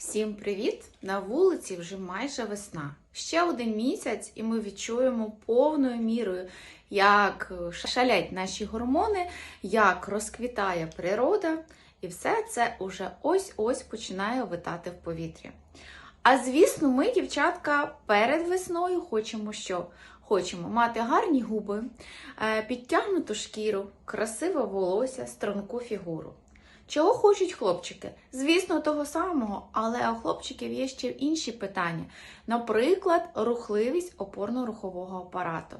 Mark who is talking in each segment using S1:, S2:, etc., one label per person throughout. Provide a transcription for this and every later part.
S1: Всім привіт! На вулиці вже майже весна. Ще один місяць, і ми відчуємо повною мірою, як шалять наші гормони, як розквітає природа, і все це уже ось-ось починає витати в повітрі. А звісно, ми, дівчатка, перед весною хочемо що? Хочемо мати гарні губи, е, підтягнуту шкіру, красиве волосся, струнку фігуру. Чого хочуть хлопчики? Звісно, того самого, але у хлопчиків є ще інші питання. Наприклад, рухливість опорно-рухового апарату.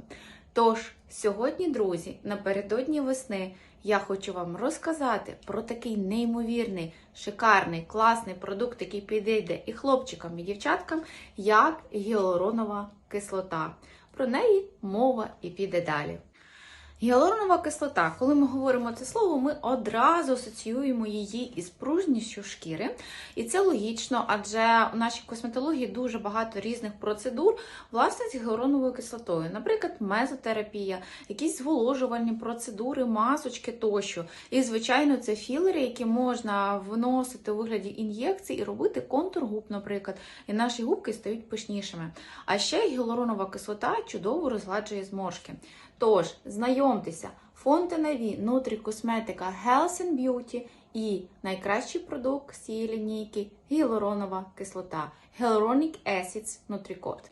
S1: Тож, сьогодні, друзі, напередодні весни, я хочу вам розказати про такий неймовірний, шикарний, класний продукт, який підійде і хлопчикам, і дівчаткам, як гіалуронова кислота. Про неї мова і піде далі. Гіалуронова кислота, коли ми говоримо це слово, ми одразу асоціюємо її із пружністю шкіри. І це логічно, адже у нашій косметології дуже багато різних процедур, власне, з гіалуроновою кислотою. Наприклад, мезотерапія, якісь зволожувальні процедури, масочки тощо. І, звичайно, це філери, які можна вносити у вигляді ін'єкцій і робити контур губ, наприклад. І наші губки стають пишнішими. А ще гіалуронова кислота чудово розгладжує зморшки. Тож, знайомтеся, Фонтеневі Нутрі Косметика Health and Beauty і найкращий продукт цієї лінійки гіалуронова кислота Hyaluronic Acids Nutricort.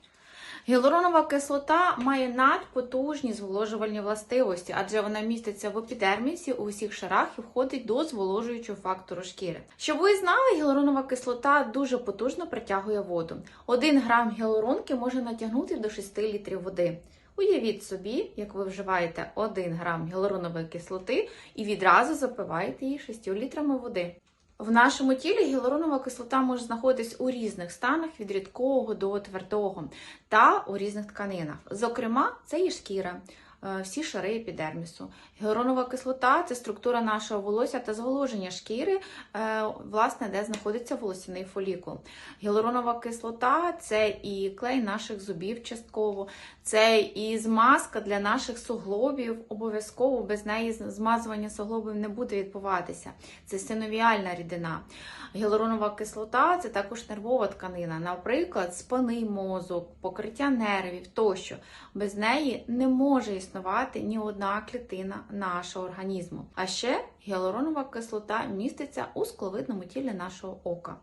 S1: Гіалуронова кислота має надпотужні зволожувальні властивості, адже вона міститься в епідермісі у всіх шарах і входить до зволожуючого фактору шкіри. Щоб ви знали, гіалуронова кислота дуже потужно притягує воду. 1 грам гіалуронки може натягнути до 6 літрів води. Уявіть собі, як ви вживаєте 1 грам гіалуронової кислоти і відразу запиваєте її 6 літрами води. В нашому тілі гіалуронова кислота може знаходитись у різних станах від рідкого до твердого та у різних тканинах. Зокрема, це і шкіра. Е, Всі шари епідермісу. Гіалуронова кислота це структура нашого волосся та зволоження шкіри, е, власне, де знаходиться волосяний фолікул. Гіалуронова кислота це і клей наших зубів частково, це і змазка для наших суглобів. Обов'язково без неї змазування суглобів не буде відбуватися. Це синовіальна рідина. Гіалуронова кислота це також нервова тканина, наприклад, спинний мозок, покриття нервів тощо. Без неї не може існувати ні одна клітина нашого організму. А ще гіалуронова кислота міститься у скловидному тілі нашого ока.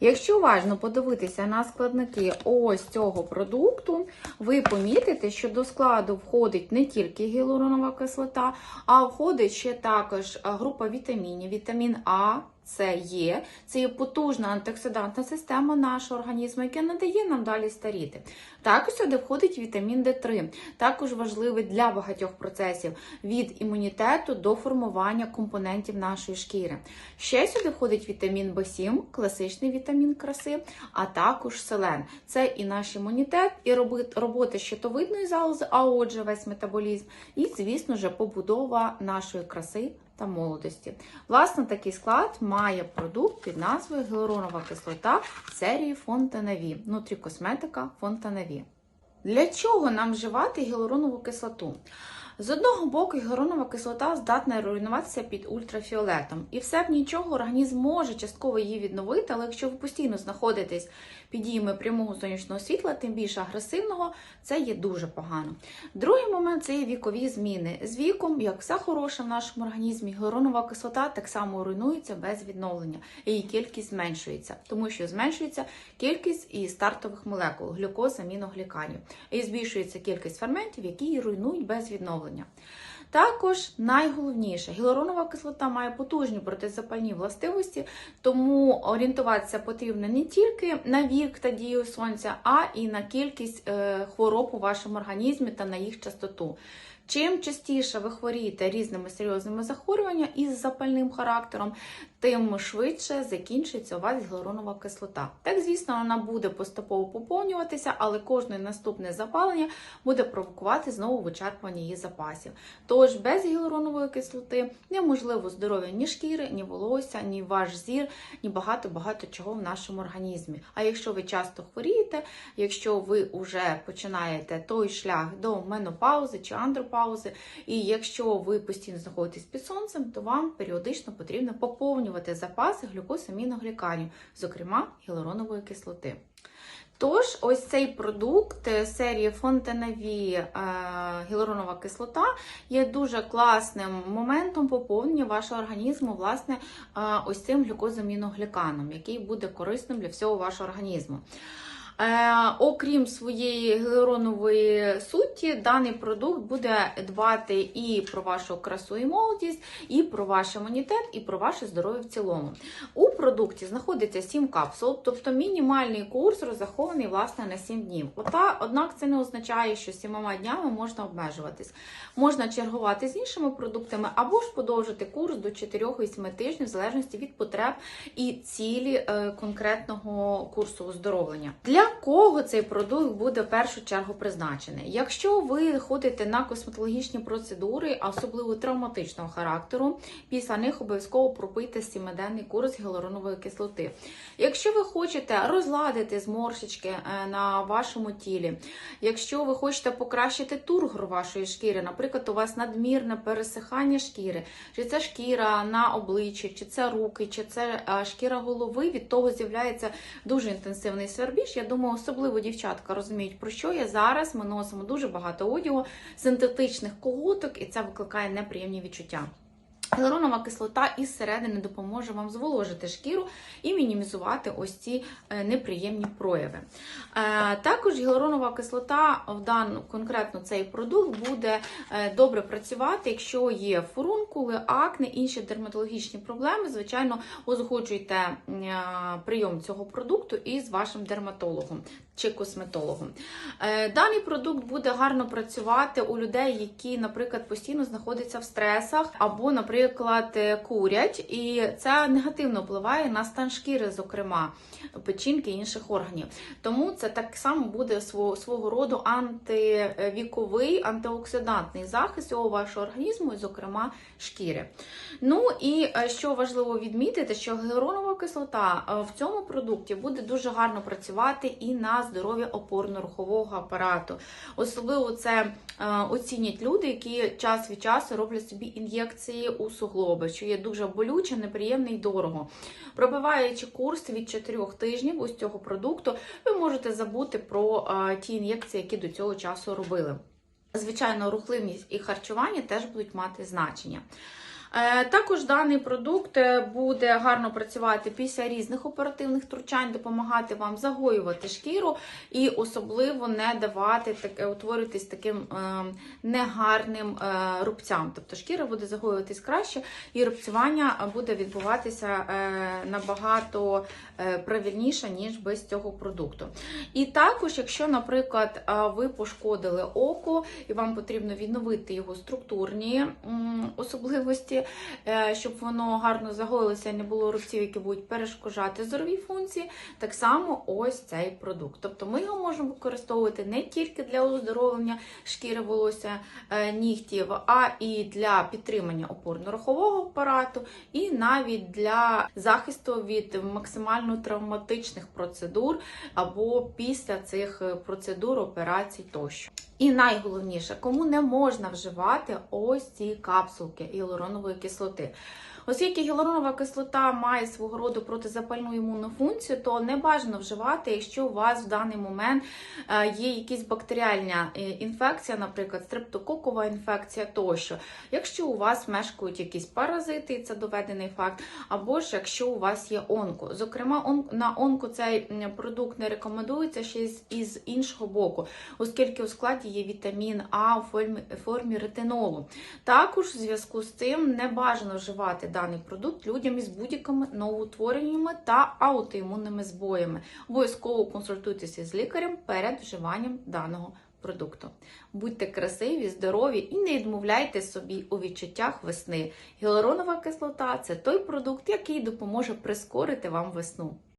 S1: Якщо уважно подивитися на складники ось цього продукту, ви помітите, що до складу входить не тільки гіалуронова кислота, а входить ще також група вітамінів, вітамін А. Це є, це є потужна антиоксидантна система нашого організму, яка не дає нам далі старіти. Також сюди входить вітамін Д3, також важливий для багатьох процесів від імунітету до формування компонентів нашої шкіри. Ще сюди входить вітамін В7, класичний вітамін краси, а також селен. Це і наш імунітет, і робота щитовидної залози, а отже, весь метаболізм, і, звісно ж, побудова нашої краси та молодості. Власне, такий склад має продукт під назвою гіалуронова кислота серії Фонтанаві, нутрікосметика Фонтанаві. Для чого нам вживати гіалуронову кислоту? З одного боку, гіалуронова кислота здатна руйнуватися під ультрафіолетом, і все б нічого організм може частково її відновити, але якщо ви постійно знаходитесь під діями прямого сонячного світла, тим більше агресивного, це є дуже погано. Другий момент це є вікові зміни. З віком, як все хороше в нашому організмі, гіалуронова кислота так само руйнується без відновлення, її кількість зменшується, тому що зменшується кількість і стартових молекул глюкоз, аміногліканів, і збільшується кількість ферментів, які її руйнують без відновлення. Також найголовніше, гіалуронова кислота має потужні протизапальні властивості, тому орієнтуватися потрібно не тільки на вік та дію сонця, а і на кількість е, хвороб у вашому організмі та на їх частоту. Чим частіше ви хворієте різними серйозними захворюваннями із запальним характером, тим швидше закінчується у вас гіалуронова кислота. Так, звісно, вона буде поступово поповнюватися, але кожне наступне запалення буде провокувати знову вичерпування її запасів. Тож без гіалуронової кислоти неможливо здоров'я ні шкіри, ні волосся, ні ваш зір, ні багато-багато чого в нашому організмі. А якщо ви часто хворієте, якщо ви вже починаєте той шлях до менопаузи чи андропаузи, і якщо ви постійно знаходитесь під сонцем, то вам періодично потрібно поповнювати поповнювати запаси глюкосаміногліканів, зокрема гіалуронової кислоти. Тож, ось цей продукт серії Фонтенаві гіалуронова кислота є дуже класним моментом поповнення вашого організму, власне, е, ось цим глюкозаміногліканом, який буде корисним для всього вашого організму. Е, окрім своєї гіалуронової суті, даний продукт буде дбати і про вашу красу і молодість, і про ваш імунітет, і про ваше здоров'я в цілому. У продукті знаходиться 7 капсул, тобто мінімальний курс розрахований власне на 7 днів. Однак це не означає, що 7 днями можна обмежуватись. Можна чергувати з іншими продуктами або ж подовжити курс до 4-8 тижнів, в залежності від потреб і цілі е, конкретного курсу оздоровлення. Для кого цей продукт буде в першу чергу призначений? Якщо ви ходите на косметологічні процедури, особливо травматичного характеру, після них обов'язково пропийте 7-денний курс гіалуронової кислоти. Якщо ви хочете розладити зморшечки е, на вашому тілі, якщо ви хочете покращити тургор вашої шкіри, наприклад, у вас надмірне пересихання шкіри, чи це шкіра на обличчі, чи це руки, чи це е, шкіра голови, від того з'являється дуже інтенсивний свербіж. Я думаю, особливо дівчатка розуміють, про що я зараз. Ми носимо дуже багато одягу, синтетичних колготок, і це викликає неприємні відчуття. Гіалуронова кислота із середини допоможе вам зволожити шкіру і мінімізувати ось ці е, неприємні прояви. Е, Також гіалуронова кислота в дану конкретно цей продукт буде е, добре працювати, якщо є фурункули, акне, інші дерматологічні проблеми. Звичайно, узгоджуйте прийом цього продукту із вашим дерматологом чи косметологом. Даний продукт буде гарно працювати у людей, які, наприклад, постійно знаходяться в стресах або, наприклад, е, курять, і це негативно впливає на стан шкіри, зокрема печінки і інших органів. Тому це так само буде свого, роду антивіковий, антиоксидантний захист цього вашого організму, і, зокрема, шкіри. Ну і е, що важливо відмітити, що гіалуронова кислота е, в цьому продукті буде дуже гарно працювати і на здоров'я опорно-рухового апарату. Особливо це оцінять люди, які час від часу роблять собі ін'єкції у суглоби, що є дуже болюче, неприємне і дорого. Пробиваючи курс від 4 тижнів ось цього продукту, ви можете забути про ті ін'єкції, які до цього часу робили. Звичайно, рухливість і харчування теж будуть мати значення. Е, Також даний продукт е, буде гарно працювати після різних оперативних втручань, допомагати вам загоювати шкіру і особливо не давати таке утворитись таким е, негарним рубцям. Тобто шкіра буде загоюватись краще, і рубцювання буде відбуватися набагато правильніше, ніж без цього продукту. І також, якщо, наприклад, ви пошкодили око і вам потрібно відновити його структурні особливості, щоб воно гарно загоїлося не було рубців, які будуть перешкоджати зорові функції, так само ось цей продукт. Тобто ми його можемо використовувати не тільки для оздоровлення шкіри волосся, е, нігтів, а і для підтримання опорно-рухового апарату, і навіть для захисту від максимально травматичних процедур або після цих е, процедур, операцій тощо. І найголовніше, кому не можна вживати ось ці капсулки гіалуронової кислоти. Оскільки гіалуронова кислота має свого роду протизапальну імунну функцію, то не бажано вживати, якщо у вас в даний момент е, є якась бактеріальна е, інфекція, наприклад, стрептококова інфекція тощо. Якщо у вас мешкають якісь паразити, і це доведений факт, або ж якщо у вас є онко. Зокрема, на онко цей продукт не рекомендується ще із, іншого боку, оскільки у складі є вітамін А у формі, ретинолу. Також в зв'язку з цим не бажано вживати даний продукт людям із будь-якими новоутвореннями та аутоімунними збоями. Обов'язково консультуйтеся з лікарем перед вживанням даного продукту. Будьте красиві, здорові і не відмовляйте собі у відчуттях весни. Гіалуронова кислота це той продукт, який допоможе прискорити вам весну.